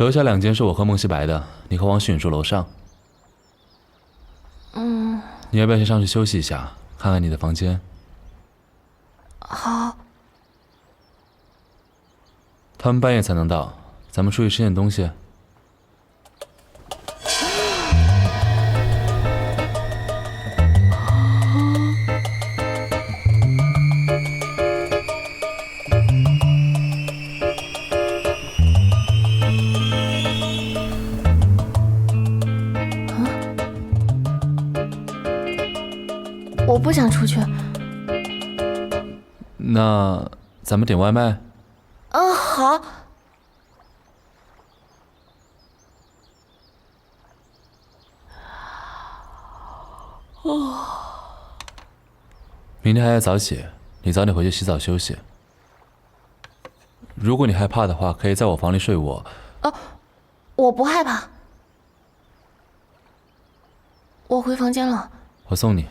楼下两间是我和孟西白的，你和王馨予住楼上。嗯，你要不要先上去休息一下，看看你的房间？好。他们半夜才能到，咱们出去吃点东西。不想出去。那咱们点外卖。嗯，好。哦。明天还要早起，你早点回去洗澡休息。如果你害怕的话，可以在我房里睡我。哦，我不害怕。我回房间了。我送你。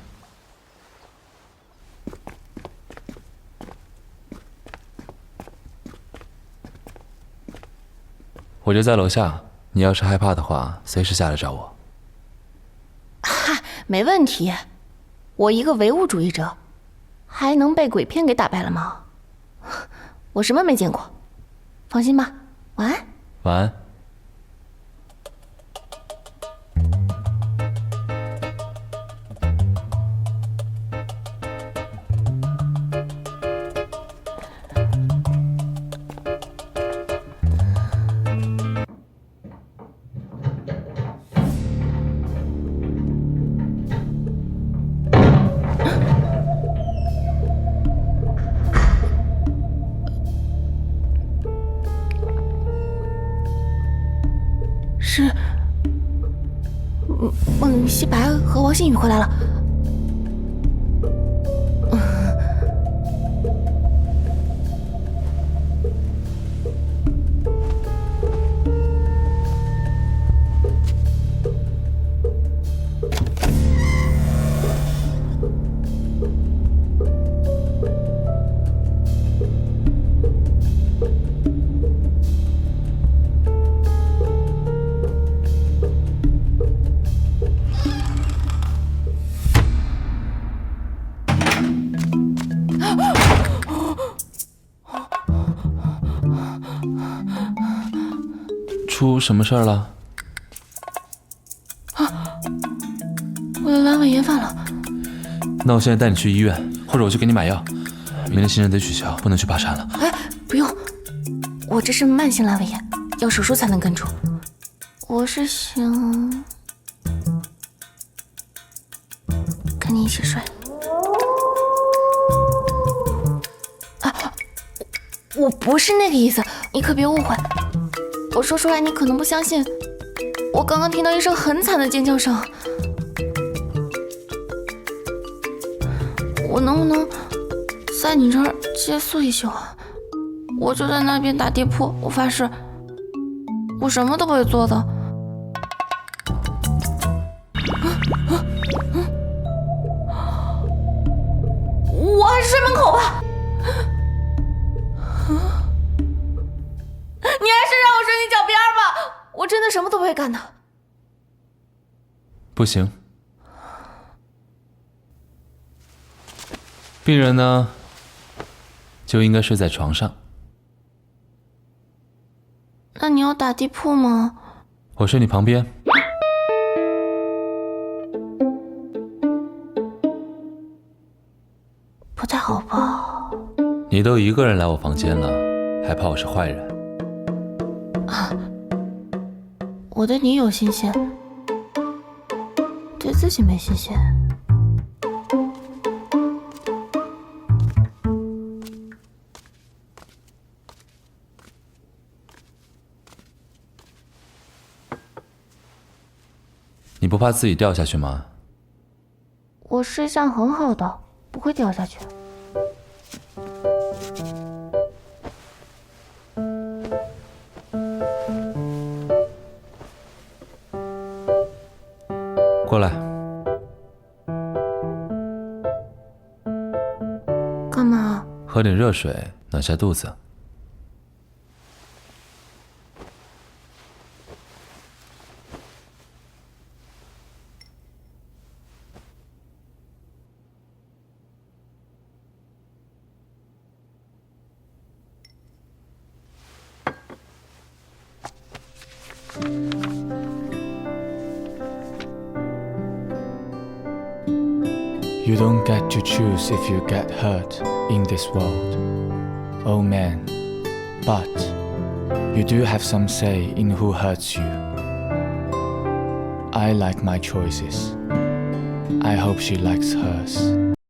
我就在楼下，你要是害怕的话，随时下来找我。嗨，没问题。我一个唯物主义者，还能被鬼片给打败了吗？我什么没见过，放心吧。晚安。晚安。是孟西白和王新宇回来了。出什么事儿了？啊！我的阑尾炎犯了。那我现在带你去医院，或者我去给你买药。明天行程得取消，不能去爬山了。哎，不用，我这是慢性阑尾炎，要手术才能根除。我是想跟你一起睡。啊，我不是那个意思，你可别误会。我说出来你可能不相信，我刚刚听到一声很惨的尖叫声，我能不能在你这儿借宿一宿？我就在那边打地铺，我发誓，我什么都不会做的。我还是睡门口吧。么都不会干的。不行，病人呢就应该睡在床上。那你要打地铺吗？我睡你旁边。不太好吧？你都一个人来我房间了，还怕我是坏人？啊。我对你有信心，对自己没信心。你不怕自己掉下去吗？我睡相很好的，不会掉下去。过来，干嘛？喝点热水，暖下肚子。You don't get to choose if you get hurt in this world, oh man. But you do have some say in who hurts you. I like my choices. I hope she likes hers.